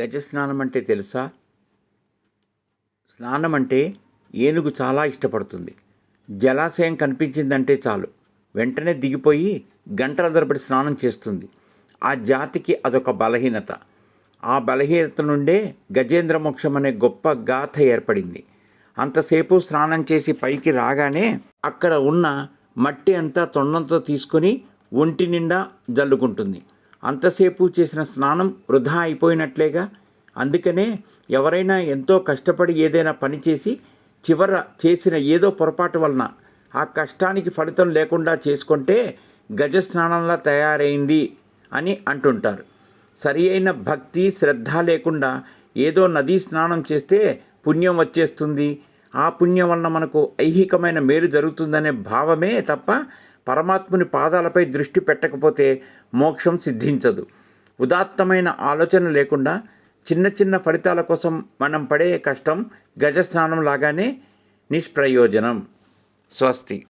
గజ స్నానం అంటే తెలుసా? స్నానం అంటే ఏనుగు చాలా ఇష్టపడుతుంది. జలాశయం కనిపించిందంటే చాలు. వెంటనే దిగిపోయి గంటల తరబడి స్నానం చేస్తుంది. ఆ జాతికి అదొక బలహీనత. ఆ బలహీనత నుండే గజేంద్ర మోక్షం అనే గొప్ప గాథ ఏర్పడింది. అంతసేపు స్నానం చేసి పైకి రాగానే అక్కడ ఉన్న మట్టి అంతా తొండంతో తీసుకొని ఒంటి నిండా జల్లుకుంటుంది. అంతసేపు చేసిన స్నానం వృధా అయిపోయినట్లేగా. అందుకనే ఎవరైనా ఎంతో కష్టపడి ఏదైనా పని చేసి చివర చేసిన ఏదో పొరపాటు వలన ఆ కష్టానికి ఫలితం లేకుండా చేసుకుంటే గజ స్నానంలా తయారైంది అని అంటుంటారు. సరి అయిన భక్తి శ్రద్ధ లేకుండా ఏదో నదీ స్నానం చేస్తే పుణ్యం వచ్చేస్తుంది. ఆ పుణ్యం వలన మనకు ఐహికమైన మేలు జరుగుతుందనే భావమే తప్ప పరమాత్ముని పాదాలపై దృష్టి పెట్టకపోతే మోక్షం సిద్ధించదు. ఉదాత్తమైన ఆలోచన లేకుండా చిన్న చిన్న ఫలితాల కోసం మనం పడే కష్టం గజ స్నానం లాగానే నిష్ప్రయోజనం. స్వస్తి.